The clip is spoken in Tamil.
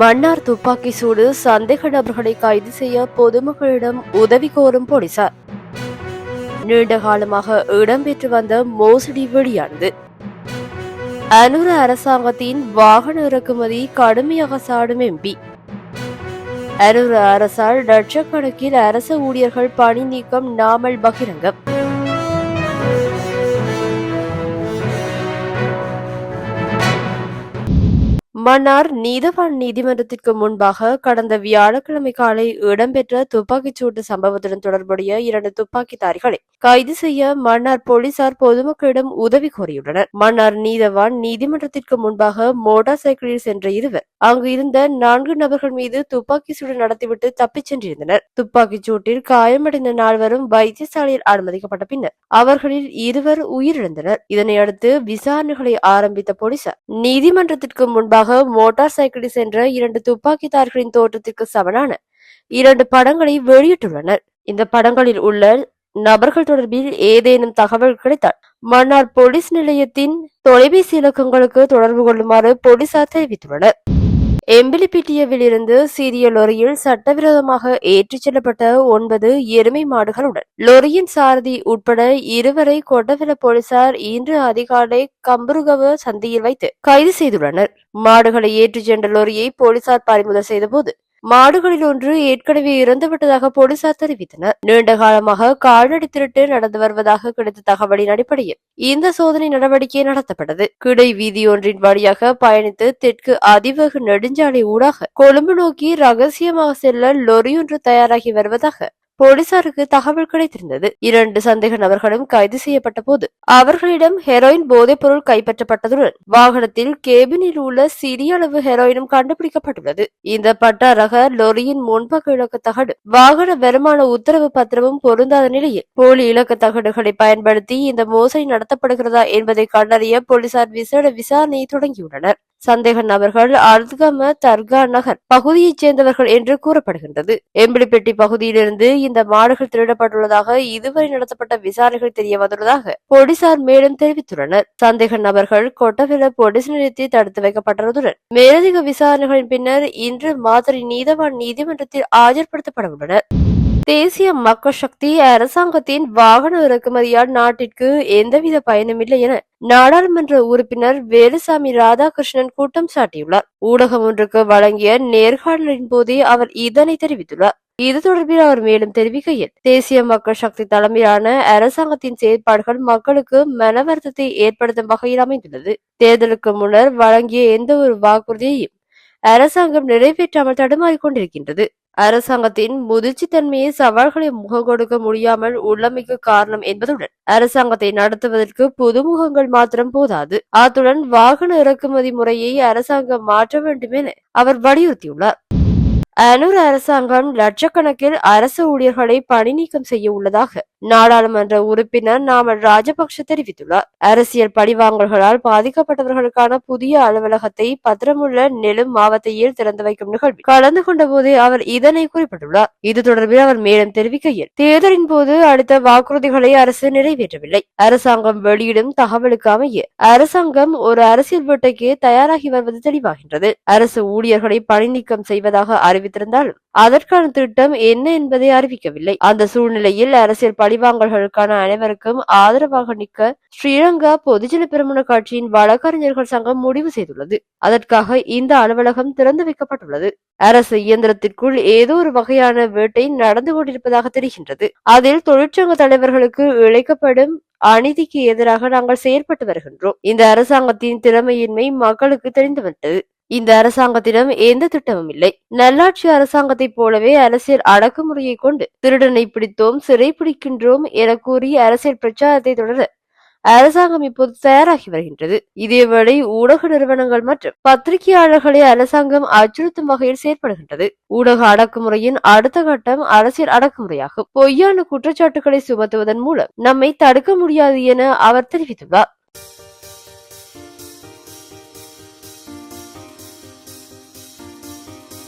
மன்னார் துப்பாக்கி சூடு சந்தேக நபர்களை கைது செய்ய பொதுமக்களிடம் உதவி கோரும் போலீசார். நீண்ட காலமாக இடம்பெற்று வந்த மோசடி வெளியானது. அனுர அரசாங்கத்தின் வாகன இறக்குமதி கடுமையாக சாடும் எம்பி அனுர அரசால் லட்சக்கணக்கில் அரச ஊழியர்கள் பணி நீக்கம் நாமல் பகிரங்கம். மன்னார் நீதவான் நீதிமன்றத்திற்கு முன்பாக கடந்த வியாழக்கிழமை காலை இடம்பெற்ற துப்பாக்கிச் சூட்டு சம்பவத்துடன் தொடர்புடைய இரண்டு துப்பாக்கிதாரிகளை கைது செய்ய மன்னார் போலீசார் பொதுமக்களிடம் உதவி கோரியுள்ளனர். மன்னார் நீதவான் நீதிமன்றத்திற்கு முன்பாக மோட்டார் சைக்கிளில் சென்ற இருவர். அங்கு இருந்த நான்கு நபர்கள் மீது துப்பாக்கி சூடு நடத்திவிட்டு தப்பிச் சென்றிருந்தனர். துப்பாக்கிச் சூட்டில் காயமடைந்த நால்வரும் வைத்தியசாலையில் அனுமதிக்கப்பட்ட பின்னர் அவர்களில் இருவர் உயிரிழந்தனர். இதனையடுத்து விசாரணைகளை ஆரம்பித்த போலீசார் நீதிமன்றத்திற்கு முன்பாக மோட்டார் சைக்கிளில் சென்ற இரண்டு துப்பாக்கிதாரிகளின் தோற்றத்திற்கு சமனான இரண்டு படங்களை வெளியிட்டுள்ளனர். இந்த படங்களில் உள்ள நபர்கள் தொடர்பில் ஏதேனும் தகவல் கிடைத்தால் மன்னார் போலீஸ் நிலையத்தின் தொலைபேசி இலக்கங்களுக்கு தொடர்பு கொள்ளுமாறு போலீசார் தெரிவித்துள்ளனர். எம்பிலிபிட்டியவில் இருந்து சீரிய லொரியில் சட்டவிரோதமாக ஏற்றிச் செல்லப்பட்ட ஒன்பது எருமை மாடுகளுடன் லொரியின் சாரதி உட்பட இருவரை கொட்டவில போலீசார் இன்று அதிகாலை கம்பருகவ சந்தியில் வைத்து கைது செய்துள்ளனர். மாடுகளை ஏற்றிச் சென்ற லொரியை போலீசார் பறிமுதல் செய்தபோது மாடுகளில் ஒன்று ஏற்கனவே இறந்துவிட்டதாக போலீசார் தெரிவித்தனர். நீண்ட காலமாக கால்நடை திருட்டு நடந்து வருவதாக கிடைத்த தகவலின் அடிப்படையில் இந்த சோதனை நடவடிக்கை நடத்தப்பட்டது. கிடை வீதியொன்றின் வழியாக பயணித்து தெற்கு அதிவேக நெடுஞ்சாலை ஊடாக கொழும்பு நோக்கி ரகசியமாக செல்ல லொரியொன்று தயாராகி வருவதாக போலீசாருக்கு தகவல் கிடைத்திருந்தது. இரண்டு சந்தேக நபர்களும் கைது செய்யப்பட்ட போது அவர்களிடம் ஹெரோயின் போதைப் பொருள் கைப்பற்றப்பட்டதுடன் வாகனத்தில் கேபினில் உள்ள சிறிய அளவு ஹெரோயினும் கண்டுபிடிக்கப்பட்டுள்ளது. இந்த பட்டா ரக லொரியின் முன்பக்க இலக்க தகடு வாகன வருமான உத்தரவு பத்திரமும் பொருந்தாத நிலையில் போலி இலக்க தகடுகளை பயன்படுத்தி இந்த மோசடி நடத்தப்படுகிறதா என்பதை கண்டறிய போலீசார் விசேட விசாரணையை தொடங்கியுள்ளனர். சந்தேக நபர்கள் அர்தம தர்கா நகர் பகுதியைச் சேர்ந்தவர்கள் என்று கூறப்படுகின்றது. எம்பிளிப்பெட்டி பகுதியிலிருந்து இந்த மாடுகள் திருடப்பட்டுள்ளதாக இதுவரை நடத்தப்பட்ட விசாரணைகள் தெரிய வந்துள்ளதாக போலீசார் மேலும் தெரிவித்துள்ளனர். சந்தேக நபர்கள் கொட்டவில போலீஸ் நிலையத்தில் தடுத்து வைக்கப்பட்டுள்ளதுடன் மேலதிக விசாரணைகளின் பின்னர் இன்று மாதிரி நீதவான் நீதிமன்றத்தில் ஆஜர்படுத்தப்பட உள்ளனர். தேசிய மக்கள் சக்தி அரசாங்கத்தின் வாகன இறக்குமதியால் நாட்டிற்கு எந்தவித பயனுமில்லை என நாடாளுமன்ற உறுப்பினர் வேலுசாமி ராதாகிருஷ்ணன் குற்றம் சாட்டியுள்ளார். ஊடகம் ஒன்றுக்கு வழங்கிய நேர்காணலின் போதே அவர் இதனை தெரிவித்துள்ளார். இது தொடர்பில் அவர் மேலும் தெரிவிக்கையில் தேசிய மக்கள் சக்தி தலைமையிலான அரசாங்கத்தின் செயற்பாடுகள் மக்களுக்கு மன வருத்தத்தை ஏற்படுத்தும் வகையில் அமைந்துள்ளது. தேர்தலுக்கு முன்னர் வழங்கிய எந்த ஒரு வாக்குறுதியையும் அரசாங்கம் நிறைவேற்றாமல் தடுமாறிக் கொண்டிருக்கின்றது. அரசாங்கத்தின் முதிர்ச்சி தன்மையை சவால்களை முகம் கொடுக்க முடியாமல் உள்ளமைக்கு காரணம் என்பதுடன் அரசாங்கத்தை நடத்துவதற்கு புதுமுகங்கள் மாத்திரம் போதாது. அத்துடன் வாகன இறக்குமதி முறையை அரசாங்கம் மாற்ற வேண்டும் என அவர் வலியுறுத்தியுள்ளார். அனூர் அரசாங்கம் லட்சக்கணக்கில் அரசு ஊழியர்களை பணி நீக்கம் செய்ய உள்ளதாக நாடாளுமன்ற உறுப்பினர் நாமல் ராஜபக்ஷ தெரிவித்துள்ளார். அரசியல் பழிவாங்கல்களால் பாதிக்கப்பட்டவர்களுக்கான புதிய அலுவலகத்தை பத்திரமுள்ள நெலும் மாவட்டத்தில் திறந்து வைக்கும் நிகழ்வில் கலந்து கொண்ட போது அவர் இதனை குறிப்பிட்டுள்ளார். இது தொடர்பில் அவர் மேலும் தெரிவிக்கையில் தேர்தலின் போது அளித்த வாக்குறுதிகளை அரசு நிறைவேற்றவில்லை. அரசாங்கம் வெளியிடும் தகவலுக்கு அமைய அரசாங்கம் ஒரு அரசியல் வேட்டைக்கு தயாராகி வருவது தெளிவாகின்றது. அரசு ஊழியர்களை பணி நீக்கம் செய்வதாக அறிவித்திருந்தாலும் அதற்கான திட்டம் என்ன என்பதை அறிவிக்கவில்லை. அந்த சூழ்நிலையில் அரசியல் பழிவாங்கல்களுக்கான அனைவருக்கும் ஆதரவாக நிற்க ஸ்ரீலங்கா பொதுஜன பெருமன கட்சியின் வழக்கறிஞர்கள் சங்கம் முடிவு செய்துள்ளது. அதற்காக இந்த அலுவலகம் திறந்து வைக்கப்பட்டுள்ளது. அரசு இயந்திரத்திற்குள் ஏதோ ஒரு வகையான வேட்டை நடந்து கொண்டிருப்பதாக தெரிகின்றது. அதில் தொழிற்சங்க தலைவர்களுக்கு இழைக்கப்படும் அநீதிக்கு எதிராக நாங்கள் செயற்பட்டு வருகின்றோம். இந்த அரசாங்கத்தின் திறமையின்மை மக்களுக்கு தெரிந்துவிட்டது. இந்த அரசாங்கத்திடம் எந்த திட்டமும் இல்லை. நல்லாட்சி அரசாங்கத்தைப் போலவே அரசியல் அடக்குமுறையை கொண்டு திருடனை பிடித்தோம் சிறை பிடிக்கின்றோம் என கூறி அரசியல் பிரச்சாரத்தை தொடர அரசாங்கம் இப்போது தயாராகி வருகின்றது. இதேவேளை ஊடக நிறுவனங்கள் மற்றும் பத்திரிகையாளர்களை அரசாங்கம் அச்சுறுத்தும் வகையில் செயற்படுகின்றது. ஊடக அடக்குமுறையின் அடுத்த கட்டம் அரசியல் அடக்குமுறையாகும். பொய்யான குற்றச்சாட்டுகளை சுமத்துவதன் மூலம் நம்மை தடுக்க முடியாது என அவர் தெரிவித்துள்ளார்.